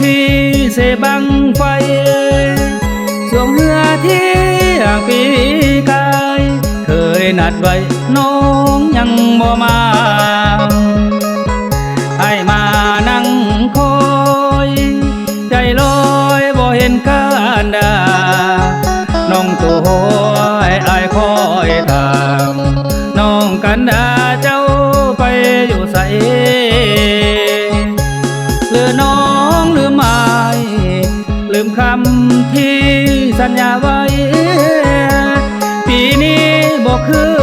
ที่เสบังไฟสวงเรือที่อยากปีกาย เคยนัดไว้น้องยังบ่มาให้มานั่งคอย ใจลอยบ่เห็นการดาน้องตัวไอ้ไอ้คอยถามน้องกันดาเจ้าไปอยู่ใส ลืมคำที่สัญญาไว้ ปีนี้บอกคือ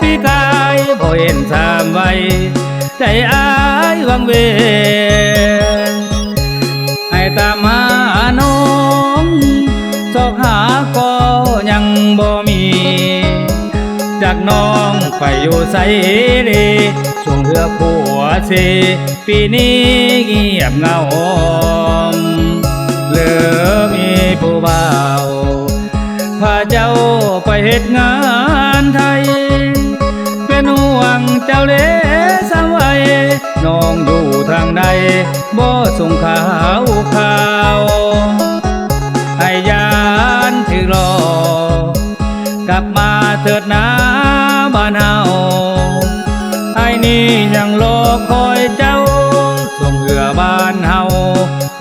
ปีกายบ่เห็นสามไว้ ใจอายวังเวให้ตามหาน้องสอกหาก็ยังบ่มี จากน้องไปอยู่ใสดีช่วงเรือผัวเสปีนี้เงียบเงา ตุงานไทย เป็นห่วงเจ้าเลสาไว้น้องอยู่ทางใดบ่ส่งข่าวข่าวให้ยานถือรอกลับมาเถิดนาบ้านเฮาไอ้นี่ยังรอคอยเจ้า ส่งเรือบ้านเฮา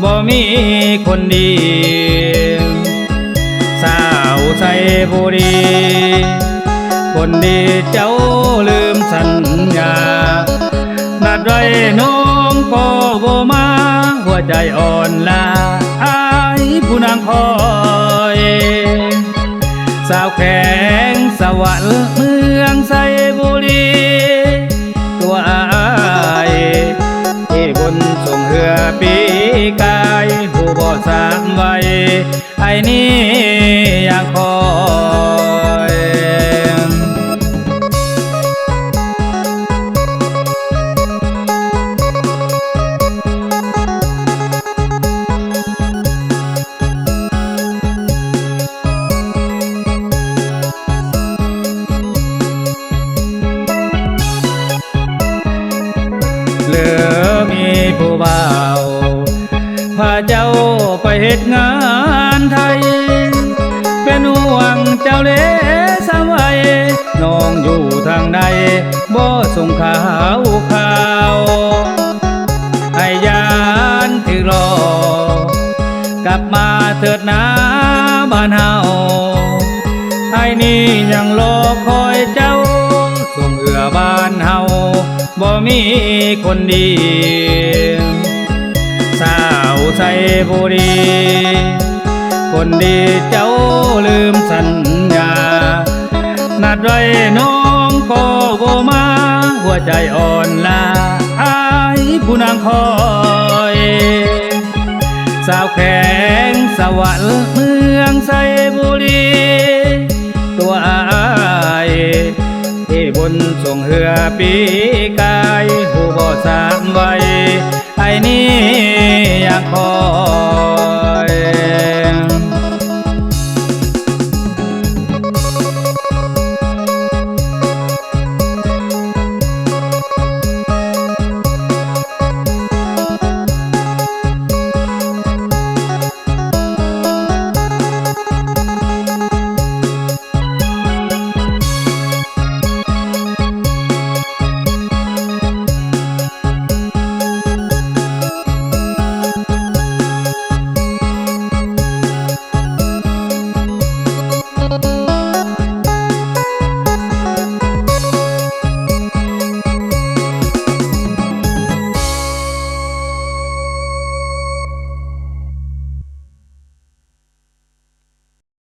บ่มีคนดี บุรี คนดีเจ้าลืมสัญญา นัดไว้น้องก็บ่มา หัวใจอ่อนลาอายผู้นางคอย สาวแข็งสวรรค์เมืองไซบุรี ตัวอายที่บนส่งเรือปีกาย ผู้บ่สามไว้ไอ้นี่ เหลือมีผู้บ่าวพาเจ้าไปเหตุงานไทย เป็นห่วงเจ้าเลสามไว้น้องอยู่ทางใดบ่ส่งข่าวข่าวให้ยานถือรอกลับมาเถิดนาบ้านเฮาไอ้นี่ยังรอคอยเจ้าส่งเอือบ้านเฮา บ่มีคนดี สาวใส่บุรี คนดีเจ้าลืมสัญญา นัดไว้น้องก็บ่มา หัวใจอ่อนลาอายผู้นางคอย สาวแข็งสวรรค์เมืองไซบุรี บนส่งเหือปีกายผู้บ่สามไว้ไอ้นี้อยากขอ